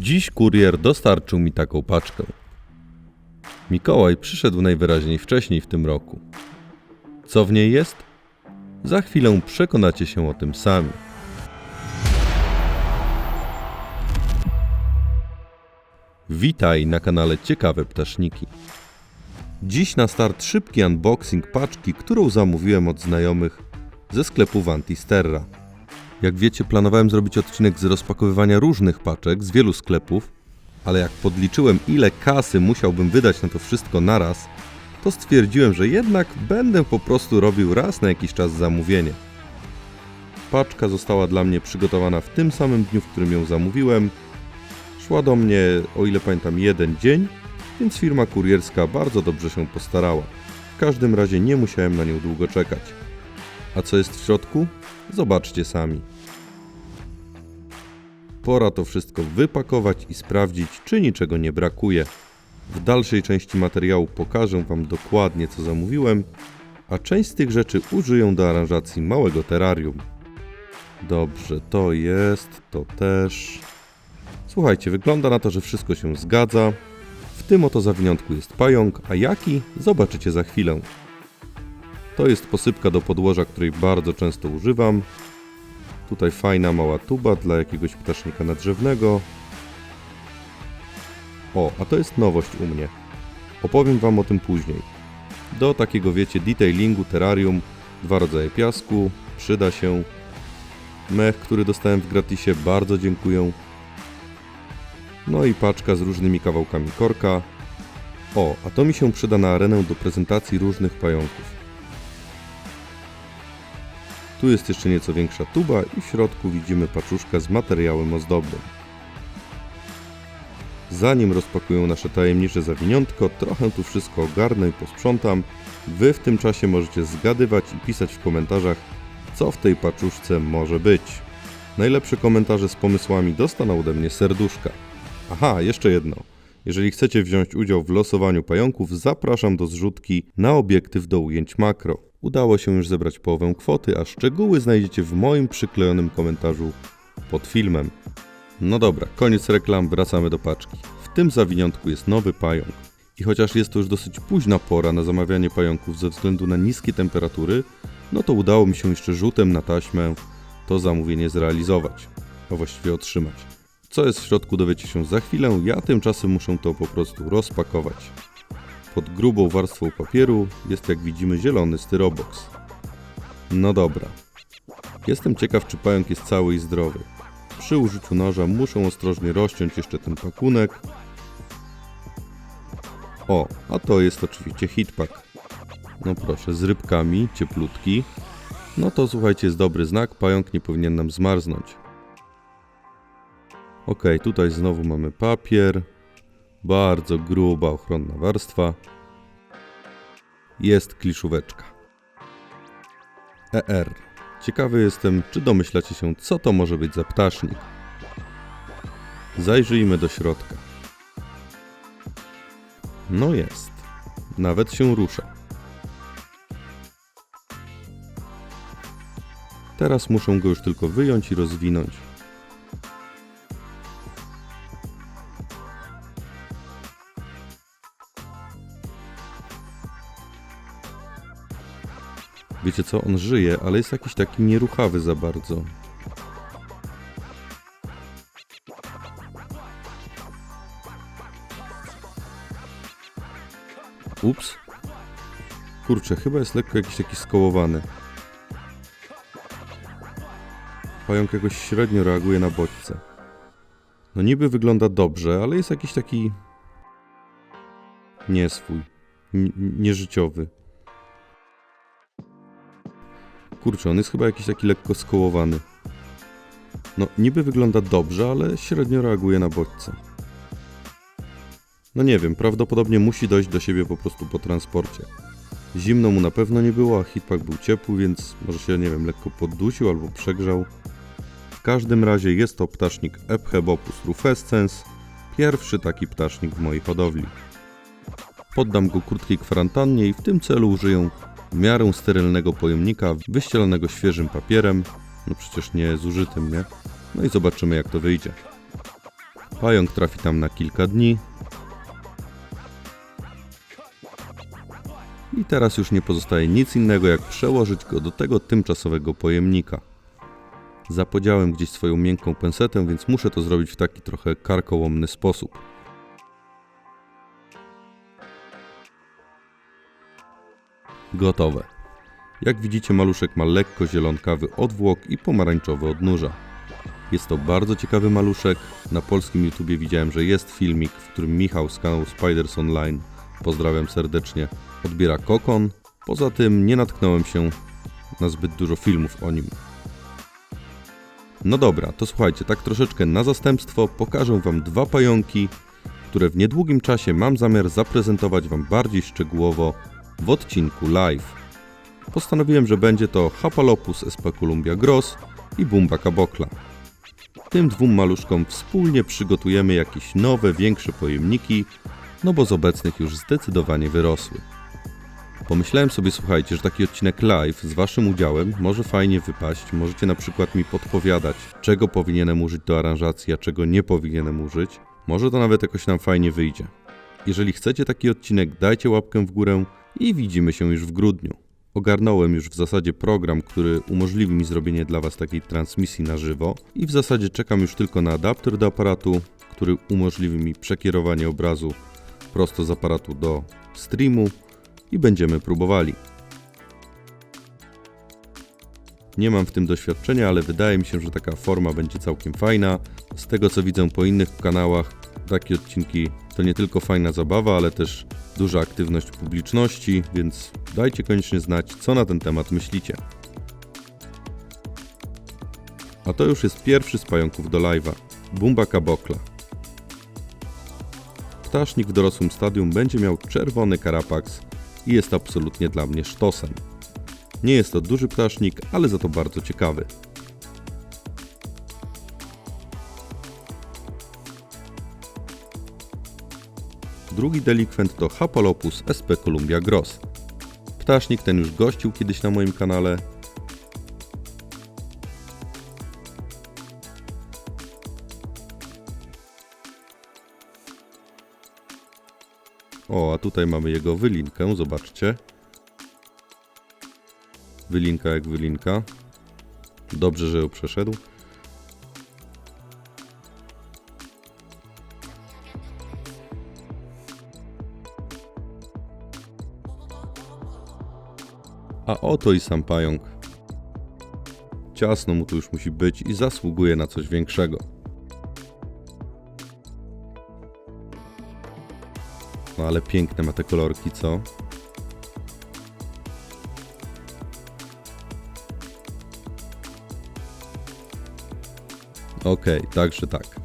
Dziś kurier dostarczył mi taką paczkę. Mikołaj przyszedł najwyraźniej wcześniej w tym roku. Co w niej jest? Za chwilę przekonacie się o tym sami. Witaj na kanale Ciekawe Ptaszniki. Dziś na start szybki unboxing paczki, którą zamówiłem od znajomych ze sklepu Vantisterra. Jak wiecie, planowałem zrobić odcinek z rozpakowywania różnych paczek z wielu sklepów, ale jak podliczyłem ile kasy musiałbym wydać na to wszystko naraz, to stwierdziłem, że jednak będę po prostu robił raz na jakiś czas zamówienie. Paczka została dla mnie przygotowana w tym samym dniu, w którym ją zamówiłem. Szła do mnie, o ile pamiętam, jeden dzień, więc firma kurierska bardzo dobrze się postarała. W każdym razie nie musiałem na nią długo czekać. A co jest w środku? Zobaczcie sami. Pora to wszystko wypakować i sprawdzić, czy niczego nie brakuje. W dalszej części materiału pokażę Wam dokładnie, co zamówiłem, a część z tych rzeczy użyję do aranżacji małego terrarium. Dobrze, to jest, to też. Słuchajcie, wygląda na to, że wszystko się zgadza. W tym oto zawiniątku jest pająk, a jaki zobaczycie za chwilę. To jest posypka do podłoża, której bardzo często używam. Tutaj fajna mała tuba dla jakiegoś ptasznika nadrzewnego. O, a to jest nowość u mnie. Opowiem Wam o tym później. Do takiego, wiecie, detailingu, terrarium, dwa rodzaje piasku, przyda się. Mech, który dostałem w gratisie, bardzo dziękuję. No i paczka z różnymi kawałkami korka. O, a to mi się przyda na arenę do prezentacji różnych pająków. Tu jest jeszcze nieco większa tuba i w środku widzimy paczuszkę z materiałem ozdobnym. Zanim rozpakuję nasze tajemnicze zawiniątko, trochę tu wszystko ogarnę i posprzątam. Wy w tym czasie możecie zgadywać i pisać w komentarzach, co w tej paczuszce może być. Najlepsze komentarze z pomysłami dostaną ode mnie serduszka. Aha, jeszcze jedno. Jeżeli chcecie wziąć udział w losowaniu pająków, zapraszam do zrzutki na obiektyw do ujęć makro. Udało się już zebrać połowę kwoty, a szczegóły znajdziecie w moim przyklejonym komentarzu pod filmem. No dobra, koniec reklam, wracamy do paczki. W tym zawiniątku jest nowy pająk. I chociaż jest to już dosyć późna pora na zamawianie pająków ze względu na niskie temperatury, no to udało mi się jeszcze rzutem na taśmę to zamówienie zrealizować, a właściwie otrzymać. Co jest w środku dowiecie się za chwilę, ja tymczasem muszę to po prostu rozpakować. Pod grubą warstwą papieru jest jak widzimy zielony styrobox. No dobra. Jestem ciekaw czy pająk jest cały i zdrowy. Przy użyciu noża muszę ostrożnie rozciąć jeszcze ten pakunek. O, a to jest oczywiście hitpack. No proszę, z rybkami, cieplutki. No to słuchajcie, jest dobry znak, pająk nie powinien nam zmarznąć. Ok, tutaj znowu mamy papier. Bardzo gruba, ochronna warstwa. Jest kliszóweczka. ER. Ciekawy jestem, czy domyślacie się, co to może być za ptasznik. Zajrzyjmy do środka. No jest. Nawet się rusza. Teraz muszę go już tylko wyjąć i rozwinąć. Wiecie co, on żyje, ale jest jakiś taki nieruchawy za bardzo. Ups. Kurczę, chyba jest lekko jakiś taki skołowany. Pająk jakoś średnio reaguje na bodźce. No niby wygląda dobrze, ale jest jakiś taki... nieswój. N- nieżyciowy. Kurczę, on jest chyba jakiś taki lekko skołowany. No, niby wygląda dobrze, ale średnio reaguje na bodźce. No nie wiem, prawdopodobnie musi dojść do siebie po prostu po transporcie. Zimno mu na pewno nie było, a hitpack był ciepły, więc może się, nie wiem, lekko poddusił albo przegrzał. W każdym razie jest to ptasznik Ephebopus rufescens, pierwszy taki ptasznik w mojej hodowli. Poddam go krótkiej kwarantannie i w tym celu użyję w miarę sterylnego pojemnika wyścielonego świeżym papierem, no przecież nie zużytym, nie? No i zobaczymy jak to wyjdzie. Pająk trafi tam na kilka dni. I teraz już nie pozostaje nic innego jak przełożyć go do tego tymczasowego pojemnika. Zapodziałem gdzieś swoją miękką pensetę, więc muszę to zrobić w taki trochę karkołomny sposób. Gotowe. Jak widzicie, maluszek ma lekko zielonkawy odwłok i pomarańczowy odnóża. Jest to bardzo ciekawy maluszek. Na polskim YouTubie widziałem, że jest filmik, w którym Michał z kanału Spiders Online, pozdrawiam serdecznie, odbiera kokon. Poza tym nie natknąłem się na zbyt dużo filmów o nim. No dobra, to słuchajcie, tak troszeczkę na zastępstwo pokażę Wam dwa pająki, które w niedługim czasie mam zamiar zaprezentować Wam bardziej szczegółowo w odcinku live. Postanowiłem, że będzie to Hapalopus especulum gross i Bumba cabocla. Tym dwóm maluszkom wspólnie przygotujemy jakieś nowe, większe pojemniki, no bo z obecnych już zdecydowanie wyrosły. Pomyślałem sobie, słuchajcie, że taki odcinek live z Waszym udziałem może fajnie wypaść. Możecie na przykład mi podpowiadać, czego powinienem użyć do aranżacji, a czego nie powinienem użyć. Może to nawet jakoś nam fajnie wyjdzie. Jeżeli chcecie taki odcinek, dajcie łapkę w górę i widzimy się już w grudniu. Ogarnąłem już w zasadzie program, który umożliwi mi zrobienie dla Was takiej transmisji na żywo i w zasadzie czekam już tylko na adapter do aparatu, który umożliwi mi przekierowanie obrazu prosto z aparatu do streamu i będziemy próbowali. Nie mam w tym doświadczenia, ale wydaje mi się, że taka forma będzie całkiem fajna. Z tego co widzę po innych kanałach, takie odcinki to nie tylko fajna zabawa, ale też duża aktywność publiczności, więc dajcie koniecznie znać, co na ten temat myślicie. A to już jest pierwszy z pająków do live'a. Bumba Cabocla. Ptasznik w dorosłym stadium będzie miał czerwony karapaks i jest absolutnie dla mnie sztosem. Nie jest to duży ptasznik, ale za to bardzo ciekawy. Drugi delikwent to Hapalopus sp Columbia gross. Ptasznik ten już gościł kiedyś na moim kanale. O, a tutaj mamy jego wylinkę, zobaczcie. Wylinka jak wylinka. Dobrze, że ją przeszedł. A oto i sam pająk. Ciasno mu tu już musi być i zasługuje na coś większego. No ale piękne ma te kolorki, co? Okej, także tak.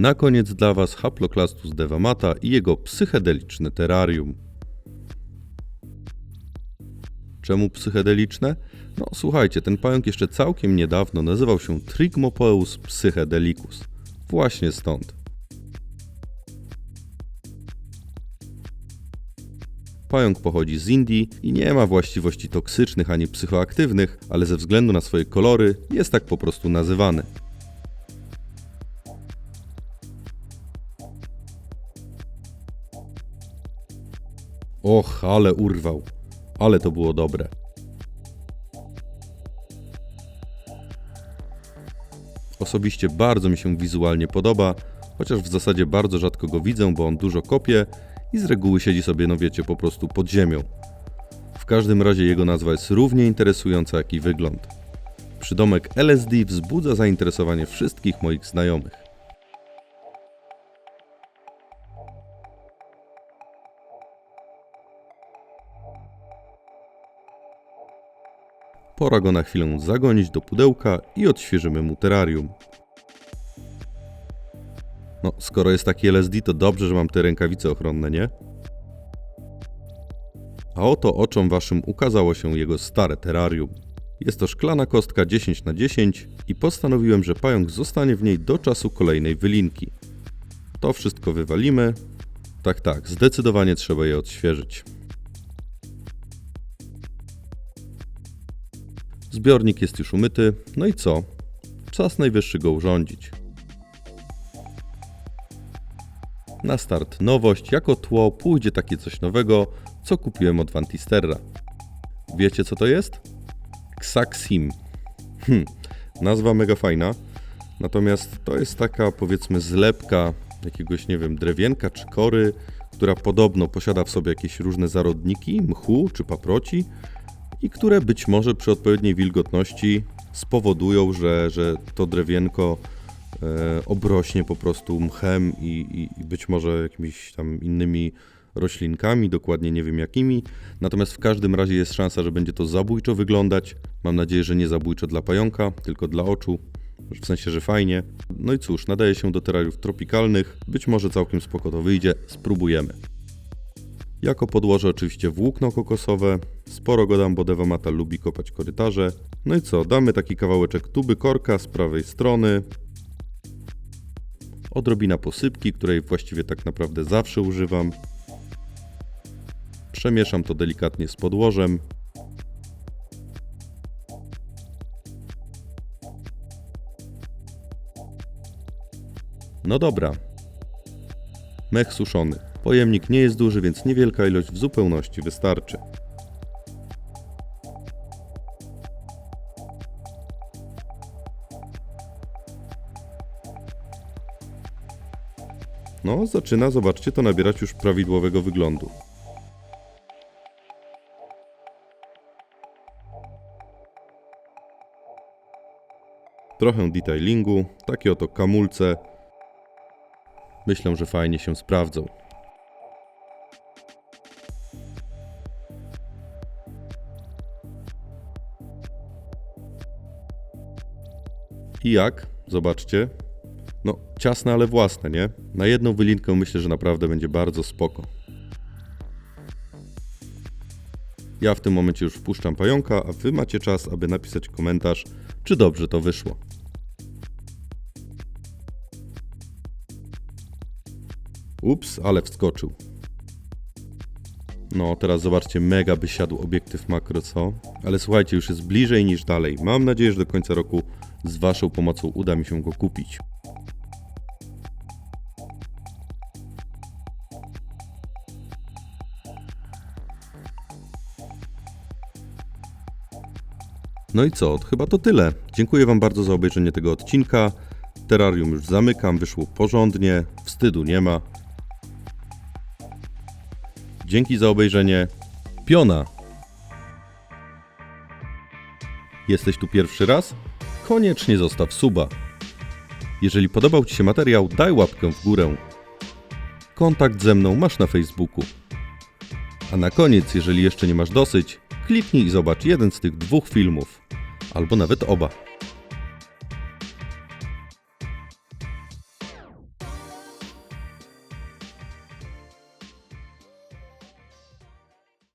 Na koniec dla Was Haploclastus devamata i jego psychedeliczne terrarium. Czemu psychedeliczne? No słuchajcie, ten pająk jeszcze całkiem niedawno nazywał się Trigmopoeus psychedelicus. Właśnie stąd. Pająk pochodzi z Indii i nie ma właściwości toksycznych ani psychoaktywnych, ale ze względu na swoje kolory jest tak po prostu nazywany. Och, ale urwał. Ale to było dobre. Osobiście bardzo mi się wizualnie podoba, chociaż w zasadzie bardzo rzadko go widzę, bo on dużo kopie i z reguły siedzi sobie, no wiecie, po prostu pod ziemią. W każdym razie jego nazwa jest równie interesująca jak i wygląd. Przydomek LSD wzbudza zainteresowanie wszystkich moich znajomych. Pora go na chwilę zagonić do pudełka i odświeżymy mu terrarium. No, skoro jest taki LSD, to dobrze, że mam te rękawice ochronne, nie? A oto oczom waszym ukazało się jego stare terrarium. Jest to szklana kostka 10 na 10 i postanowiłem, że pająk zostanie w niej do czasu kolejnej wylinki. To wszystko wywalimy. Tak, tak, zdecydowanie trzeba je odświeżyć. Zbiornik jest już umyty, no i co? Czas najwyższy go urządzić. Na start nowość, jako tło pójdzie takie coś nowego, co kupiłem od Vantisterra. Wiecie co to jest? Xaxim. Hm, nazwa mega fajna, natomiast to jest taka powiedzmy zlepka jakiegoś, nie wiem, drewienka czy kory, która podobno posiada w sobie jakieś różne zarodniki, mchu czy paproci i które być może przy odpowiedniej wilgotności spowodują, że, że to drewienko e, obrośnie po prostu mchem i, i, być może jakimiś tam innymi roślinkami, dokładnie nie wiem jakimi. Natomiast w każdym razie jest szansa, że będzie to zabójczo wyglądać. Mam nadzieję, że nie zabójczo dla pająka, tylko dla oczu. W sensie, że fajnie. No i cóż, nadaje się do terrariów tropikalnych. Być może całkiem spoko to wyjdzie. Spróbujemy. Jako podłoże oczywiście włókno kokosowe. Sporo go dam, bo Devamata lubi kopać korytarze. No i co, damy taki kawałeczek tuby korka z prawej strony. Odrobina posypki, której właściwie tak naprawdę zawsze używam. Przemieszam to delikatnie z podłożem. No dobra. Mech suszony. Pojemnik nie jest duży, więc niewielka ilość w zupełności wystarczy. No, zaczyna, zobaczcie, to nabierać już prawidłowego wyglądu. Trochę detailingu, takie oto kamulce. Myślę, że fajnie się sprawdzą. I jak? Zobaczcie. No, ciasne, ale własne, nie? Na jedną wylinkę myślę, że naprawdę będzie bardzo spoko. Ja w tym momencie już wpuszczam pająka, a wy macie czas, aby napisać komentarz, czy dobrze to wyszło. Ups, ale wskoczył. No, teraz zobaczcie, mega by siadł obiektyw makro, co? Ale słuchajcie, już jest bliżej niż dalej. Mam nadzieję, że do końca roku z Waszą pomocą uda mi się go kupić. No i co? Chyba to tyle. Dziękuję Wam bardzo za obejrzenie tego odcinka. Terrarium już zamykam, wyszło porządnie, wstydu nie ma. Dzięki za obejrzenie. Piona! Jesteś tu pierwszy raz? Koniecznie zostaw suba. Jeżeli podobał Ci się materiał, daj łapkę w górę. Kontakt ze mną masz na Facebooku. A na koniec, jeżeli jeszcze nie masz dosyć, kliknij i zobacz jeden z tych dwóch filmów, albo nawet oba.